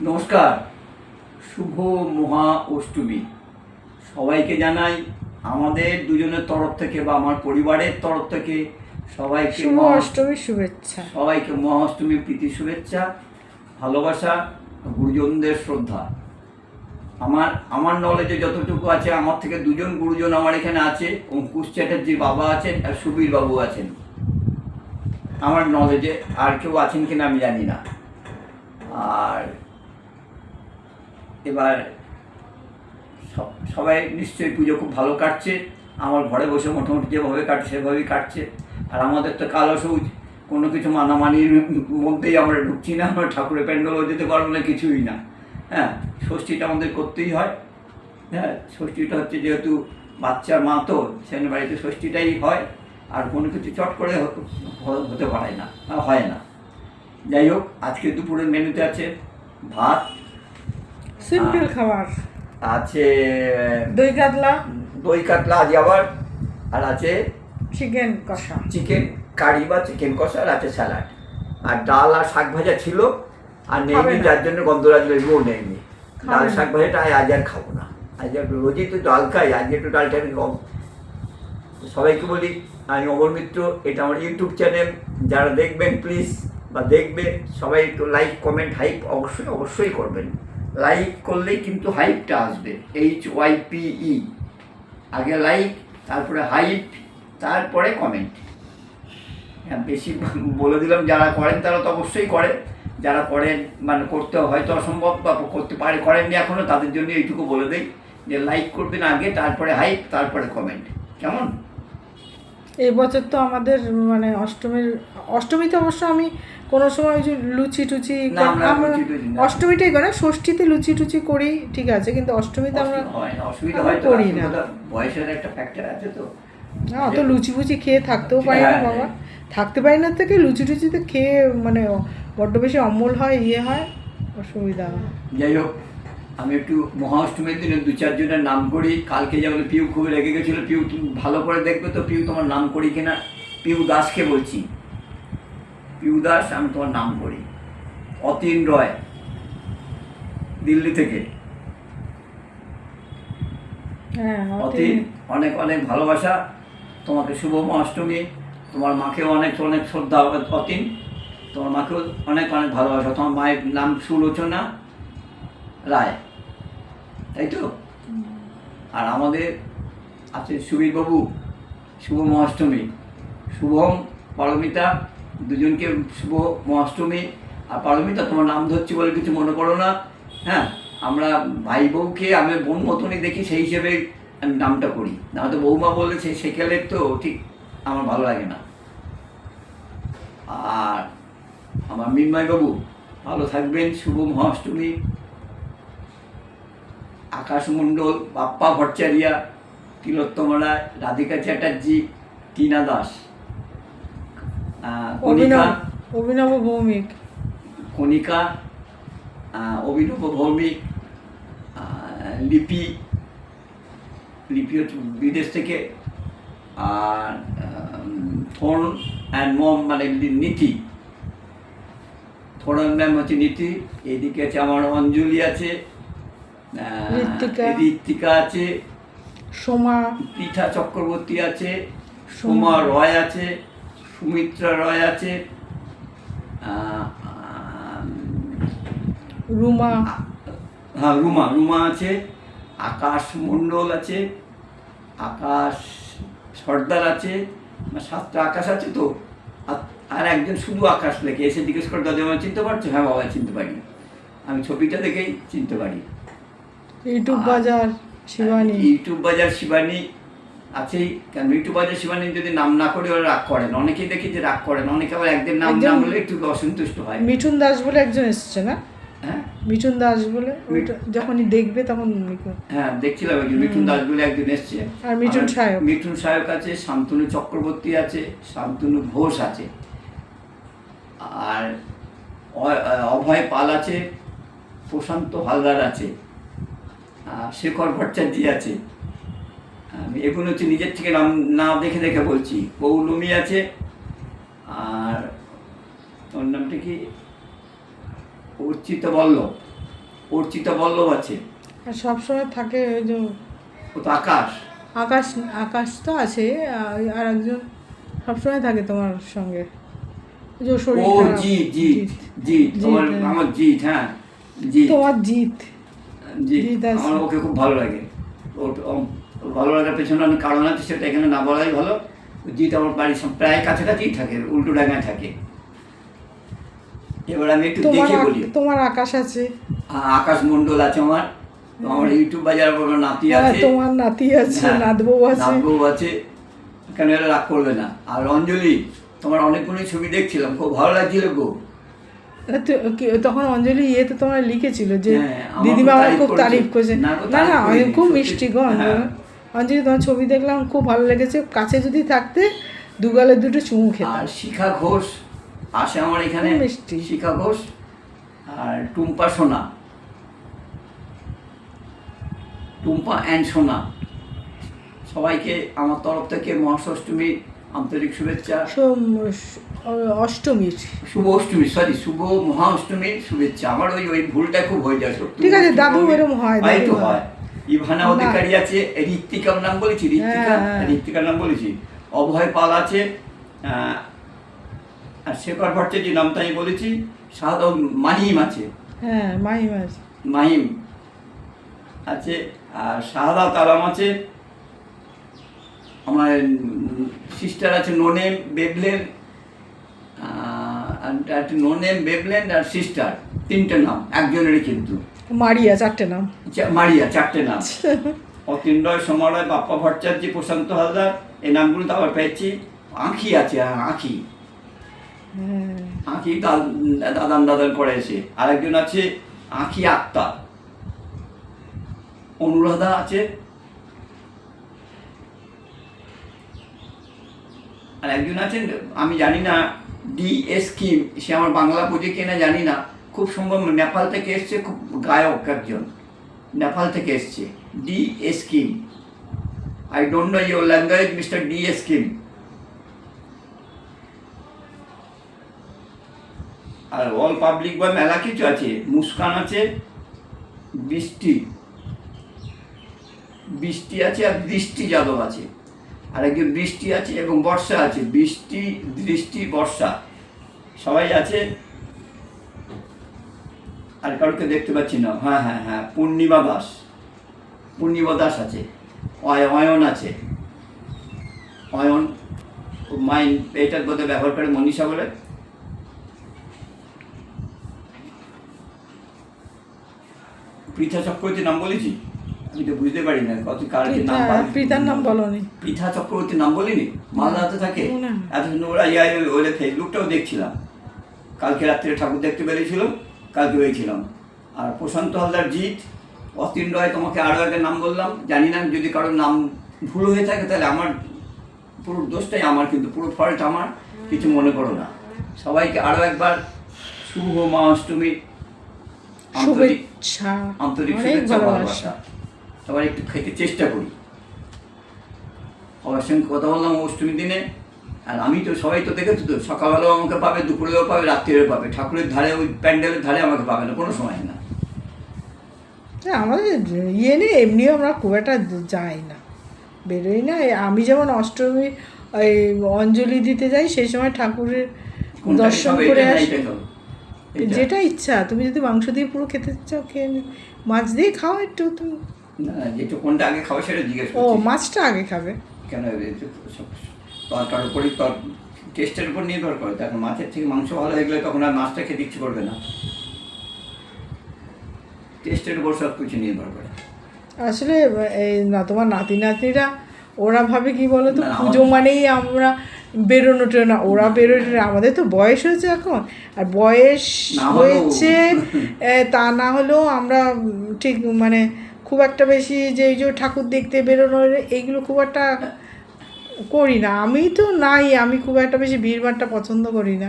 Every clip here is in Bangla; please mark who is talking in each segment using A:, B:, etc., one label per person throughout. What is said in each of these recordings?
A: নমস্কার শুভ মহা অষ্টমী সবাইকে জানাই আমাদের দুজনের তরফ থেকে বা আমার পরিবারের তরফ থেকে সবাইকে
B: শুভ অষ্টমীর শুভেচ্ছা।
A: সবাইকে মহা অষ্টমীর প্রীতি শুভেচ্ছা ভালোবাসা গুরুজনদের শ্রদ্ধা। আমার আমার নলেজে যতটুকু আছে আমার থেকে দুজন গুরুজন আমার এখানে আছে অঙ্কুশ চ্যাটার্জির বাবা আছেন আর সুবীর বাবু আছেন। আমার নলেজে আর কেউ আছেন কিনা আমি জানি না। আর এবার সব- সবাই নিশ্চয়ই পুজো খুব ভালো কাটছে। আমার ঘরে বসে মোটামুটি যেভাবে কাটছে সেভাবেই কাটছে। আর আমাদের তো কালো সবুজ, কোনো কিছু মানামানির মধ্যেই আমরা ঢুকছি না। আমরা ঠাকুরের প্যান্ডেলও যেতে পারব না, কিছুই না। হ্যাঁ ষষ্ঠীটা আমাদের করতেই হয়। হ্যাঁ ষষ্ঠীটা হচ্ছে যেহেতু বাচ্চার মা তো সেখানে বাড়িতে ষষ্ঠীটাই হয়। আর কোনো কিছু চট করে হতে পারে না, হয় না। যাই হোক, আজকে দুপুরের মেনুতে আছে ভাত
B: সিম্পল খাবার।
A: আছে
B: দই কাতলা।
A: দই কাতলা আজ আবার আর আছে
B: চিকেন কষা।
A: চিকেন কারি বা চিকেন কষা আর আছে স্যালাড। আর ডাল আর শাক ভাজা ছিল আর
B: খাবে
A: নেইনি
B: না।
A: যার জন্য গন্ধরাজ লেবুও
B: খাবে
A: ডাল শাক ভাজাটা আজ আর খাব না। আজ আর রোজই তো ডাল খাই আজকে একটু ডালটা আমি কম সবাইকে বলি আমি অমর মিত্র এটা আমার ইউটিউব চ্যানেল। যারা দেখবেন প্লিজ বা দেখবে সবাই একটু লাইক কমেন্ট হাইপ অবশ্যই অবশ্যই করবেন। লাইক করলেই কিন্তু হাইপটা আসবে এইচ ওয়াই পি ই আগে লাইক তারপরে হাইপ তারপরে কমেন্ট হ্যাঁ বেশি বলে দিলাম, যারা করেন তারা তো অবশ্যই করে। যারা করেন মানে করতে হয়তো অসম্ভব বা করতে পারে, করেননি এখনও তাদের জন্য এইটুকু বলে দেই যে লাইক করবেন আগে, তারপরে হাইপ তারপরে কমেন্ট কেমন?
B: এই বছর তো আমাদের মানে অষ্টমীর অষ্টমীতে অবশ্য আমি কোনো সময় ওই যে লুচি টুচি
A: আমরা।
B: অষ্টমীটাই করে ষষ্ঠীতে লুচি টুচি করি ঠিক আছে কিন্তু অষ্টমীতে আমরা
A: অসুবিধা হয়
B: করি না।
A: বয়সের একটা ফ্যাক্টর আছে তো
B: না, অত লুচি ফুচি খেয়ে থাকতেও পারি না
A: হ্যাঁ,
B: বাবা
A: হ্যাঁ।
B: থাকতে পারি না থেকে লুচি টুচিতে খেয়ে মানে বড্ড বেশি অম্বল হয় ইয়ে হয় অসুবিধা হয়
A: যাই হোক আমি একটু মহাষ্টমীর দিনে দু চারজনের নাম করি। কালকে যেমন পিউ খুব রেগে গেছিল পিউ তুমি ভালো করে দেখবে তো পিউ তোমার নাম করি কিনা। পিউ দাসকে বলছি। পিউ দাস আমি তোমার নাম করি। অতীন রয় দিল্লি থেকে।
B: হ্যাঁ
A: অতীন।
B: অতীন
A: অনেক অনেক ভালোবাসা। তোমাকে শুভ অষ্টমী তোমার মাকেও অনেক অনেক শ্রদ্ধা অতীন। তোমার মাকেও অনেক অনেক ভালোবাসা। তোমার মায়ের নাম সুলোচনা রায়। তাই তো? আর আমাদের আছে সুবীরবাবু, শুভ মহাষ্টমী। শুভম, পারমিতা, দুজনকে শুভ মহাষ্টমী। আর পারমিতা, তোমার নাম ধরছি বলে কিছু মনে করো না। হ্যাঁ আমরা ভাই বউকে আমি বোন মতনই দেখি, সেই হিসেবে আমি নামটা করি। না তো বৌমা বলেছে সে সেকেলে তো ঠিক আমার ভালো লাগে না। আর আমার মিন্ময়বাবু, ভালো থাকবেন, শুভ মহাষ্টমী। আকাশ মণ্ডল বাপ্পা ভট্টাচারিয়া তিলোত্তমা রায় রাধিকা চ্যাটার্জি টিনা দাস। কণিকা
B: অভিনব ভৌমিক।
A: কণিকা অভিনব ভৌমিক লিপি লিপি হচ্ছে বিদেশ থেকে আর থর্ন অ্যান্ড মম মানে নীতি। থর্ন ম্যাম হচ্ছে নীতি এইদিকে আছে আমার অঞ্জলি আছে
B: ঋত্বিকা।
A: আছে
B: সোমা
A: পিঠা চক্রবর্তী আছে
B: সোমা।
A: রয় আছে সুমিত্রা রয় আছে
B: রুমা
A: হ্যাঁ রুমা রুমা আছে আকাশ মণ্ডল আছে আকাশ সর্দার আছে সাতটা আকাশ আছে তো আর- একজন শুধু আকাশ লেখে এসে জিজ্ঞেস করে দাদা আমার চিনতে পারছ হ্যাঁ বাবা চিনতে পারি আমি ছবিটা দেখেই চিনতে পারি
B: ইউটিউব বাজার শিবানী।
A: ইউটিউব বাজার শিবানী আছেই কারণ ইউটিউব বাজার শিবানী যদি নাম না করে ওরা রাগ করেন। অনেকেই দেখি যে রাগ করেন। অনেকে আবার একদিন নাম না বলে একটু অসন্তুষ্ট হয়।
B: মিঠুন দাস বলে একজন এসছে না?
A: হ্যাঁ?
B: মিঠুন দাস বলে যখনই দেখবে তখন
A: হ্যাঁ দেখছিলাম একজন মিঠুন দাস বলে একজন এসছে।
B: আর মিঠুন সায়ক।
A: মিঠুন সায়ক আছে শান্তনু চক্রবর্তী আছে শান্তনু ঘোষ আছে। আর অভয় পাল আছে প্রশান্ত হালদার আছে। শেখর ভট্টাচার্য আছে। আমি এগুলো হচ্ছে নিজের থেকে নাম না দেখে দেখে বলছি। পৌলমি আছে আর তোর নামটা কি? অর্চিত বল্লভ। অর্চিত বল্লভ আছে।
B: সবসময় থাকে ওই যে
A: ও তো আকাশ।
B: আকাশ আকাশ তো আছে আর একজন সবসময় থাকে তোমার সঙ্গে।
A: ও। জিৎ জিৎ জিৎ। তোমার
B: হ্যাঁ।
A: আমার জিৎ হ্যাঁ জিৎ।
B: তোমার
A: জিৎ।
B: জিৎ
A: আমার ওকে খুব ভালো লাগে। ওর ভালো লাগার পেছনে আমি কারণ আছে সেটা এখানে না বলাই ভালো। জিৎ আমার বাড়ির সব প্রায় কাছাকাছিই থাকে উল্টো ডাঙায় থাকে। এবার আমি একটু দেখে বলি।
B: তোমার আকাশ আছে?
A: আকাশ মন্ডল আছে আমার। আমার ইউটিউব বাজার বড় নাতি
B: হ্যাঁ,
A: আছে।
B: তোমার নাতি আছে
A: হ্যাঁ,
B: নাতবউ আছে।
A: নাতবউ আছে। কেন এরা রাগ করবে না? আর অঞ্জলি তোমার অনেকগুলো ছবি দেখছিলাম খুব ভালো লাগছিল গো।
B: তখন অঞ্জলি ইয়েতে তোমার লিখেছিল যে
A: হ্যাঁ, আমার
B: দিদিমা
A: খুব
B: আমার খুব তারিফ করছে।
A: না
B: না খুব মিষ্টি গো অঞ্জলি।
A: হ্যাঁ।
B: অঞ্জলি তোমার ছবি দেখলাম খুব ভালো লেগেছে। কাছে যদি থাকতে দুগালে দুটো চুমু খেতাম।
A: আর শিখা ঘোষ আসে আমার এখানে।
B: মিষ্টি।
A: শিখা ঘোষ আর টুম্পা সোনা। টুম্পা অ্যান্ড সোনা। সবাইকে আমার তরফ থেকে মহাষষ্ঠমীর আন্তরিক শুভেচ্ছা।
B: অষ্টমীর
A: শুভ অষ্টমী সরি শুভ মহা অষ্টমীর শুভেচ্ছা। আমার ওই ওই ভুলটা খুব হয়ে যায়
B: ঠিক আছে, দাদু এরম হয়,
A: তো
B: হয়।
A: ইভানা অধিকারী আছে ঋত্বিকার নাম বলেছি ঋত্বিকা?
B: হ্যাঁ, হ্যাঁ।
A: ঋত্বিকার নাম বলেছি। অভয় পাল আছে আর শেখর ভট্টাচার্য নামটা আমি বলেছি সাদ মাহিম আছে।
B: হ্যাঁ মাই মাস
A: মাহিম আছে আর শাহাদাত আলম আছে আমার সিস্টার আছে নোনেম বেবলেন আর নোনেম বেবলেন আর সিস্টার তিনটে নাম একজনেরই কিন্তু।
B: মারিয়া চারটে নাম।
A: মারিয়া চারটে নাম। অতীন্দ্রয় সমালয় বাপ্পা ভট্টাচার্য প্রশান্ত হালদার এই নামগুলো তো আবার পেয়েছি। আঁখি আছে হ্যাঁ, আঁখি। আঁখি দাদান দাদান করে এসে। আরেকজন আছে আঁখি আক্তার। অনুরাধা আছে আর একজন আছেন, আমি জানি না, ডি এস কিম সে আমার বাংলা পুজো কিনা জানি না। খুব সম্ভব নেপাল থেকে এসছে খুব গায়ক একজন। নেপাল থেকে এসছে, D S Kim I don't know your language mister D S Kim R all public বা মেলা কিছু আছে, মুস্কান আছে, বৃষ্টি। বৃষ্টি আছে আর দৃষ্টি যাদব আছে। আর বৃষ্টি আছে এবং বর্ষা আছে। বৃষ্টি, দৃষ্টি, বর্ষা। সবাই আছে? আর কারোকে দেখতে পাচ্ছি না। হ্যাঁ হ্যাঁ হ্যাঁ পূর্ণিমা দাস। পূর্ণিমা দাস আছে। অয়- অয়ন আছে। অয়ন মাইন, এইটার বোধে ব্যবহার করে মনীষা বলে। পৃথা চক্রবর্তী নাম বলেছি? আমি তো বুঝতে পারি না কত কার কি নাম
B: প্রীতার নাম বলনি।
A: পৃথা চক্রবর্তীর নাম বলিনি? মালদাতে থাকে? ওরা ইয়াই ফেসবুকটাও দেখছিলাম। কালকে রাত্রে ঠাকুর দেখতে বেরিয়েছিল কালকে হয়েছিলাম। আর প্রশান্ত হালদার জিৎ অতীন রয় তোমাকে আরও একটা নাম বললাম। জানি না যদি কারোর নাম ভুল হয়ে থাকে তাহলে আমার পুরো দোষটাই আমার কিন্তু পুরো ফল্ট আমার। কিছু মনে করো না। সবাইকে আরও একবার শুভ মা অষ্টমী আন্তরিক আন্তরিক শুভেচ্ছা
B: ভালোবাসা।
A: সবাই একটু খেতে চেষ্টা করি। সবার সঙ্গে কথা বললাম অষ্টমীর দিনে আর আমি তো সবাই তো দেখেছ তো সকালবেলাও আমাকে পাবে দুপুরেও পাবে রাত্রিরেও পাবে। ঠাকুরের ধারে ওই প্যান্ডেলের ধারে আমাকে পাবে না কোনো সময় না।
B: আমাদের ইয়ে নেই এমনিও আমরা খুব একটা যাই না বেরোই না। আমি যেমন অষ্টমী ওই অঞ্জলি দিতে যাই সেই সময় ঠাকুরের দর্শন করে আসি? যেটা ইচ্ছা তুমি যদি মাংস দিয়ে পুরো খেতে চাও খেয়ে। মাছ দিয়ে খাও একটু তুমি
A: না যেটা কোনটা আগে খাব সেটা জিজ্ঞেস
B: ও মাছটা আগে খাবে?
A: কেন তরকার উপরই তর টেস্টের উপর নির্ভর করে। তখন মাছের থেকে মাংস ভালো হয়ে গেলে তখন আর মাছটা খেতে ইচ্ছে করবে না। টেস্টের উপর সব কিছু নির্ভর করে।
B: আসলে এই না তোমার নাতি নাতনিরা ওরা ভাবে কি বলো তো পুজো মানেই আমরা বেরোনোটা না ওরা বেরোনো। আমাদের তো বয়স হয়েছে এখন। আর বয়স হয়েছে তা না হলেও আমরা ঠিক মানে খুব একটা বেশি যে এই যে ঠাকুর দেখতে বেরোনো এইগুলো খুব একটা করি না। আমি তো নাই আমি খুব একটা বেশি ভিড়ভাড়টা পছন্দ করি না।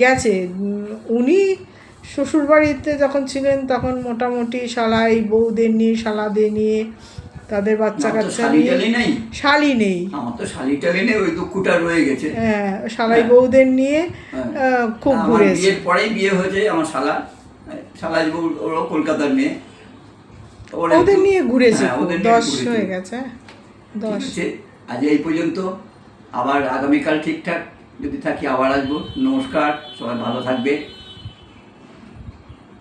B: গেছে উনি শ্বশুরবাড়িতে যখন ছিলেন তখন মোটামুটি শালাই বউদের নিয়ে শালাদের নিয়ে তাদের বাচ্চা কাচ্চা নিয়ে শালি নেই।
A: আমার তো শালি নেই ওই দুঃখটা রয়ে গেছে।
B: হ্যাঁ শালাই বউদের নিয়ে
A: হ্যাঁ।
B: খুব ঘুরেছে।
A: বিয়ের পরেই বিয়ে হয়েছে আমার শালা সালাইবু ওরাও কলকাতার মেয়ে।
B: ওদের
A: একটু-
B: নিয়ে ঘুরেছে
A: হ্যাঁ, ওদের
B: দশ হয়ে গেছে দশ।
A: আজ এই পর্যন্ত। আবার আগামীকাল ঠিকঠাক যদি থাকি আবার আসব। নমস্কার সবাই ভালো থাকবে।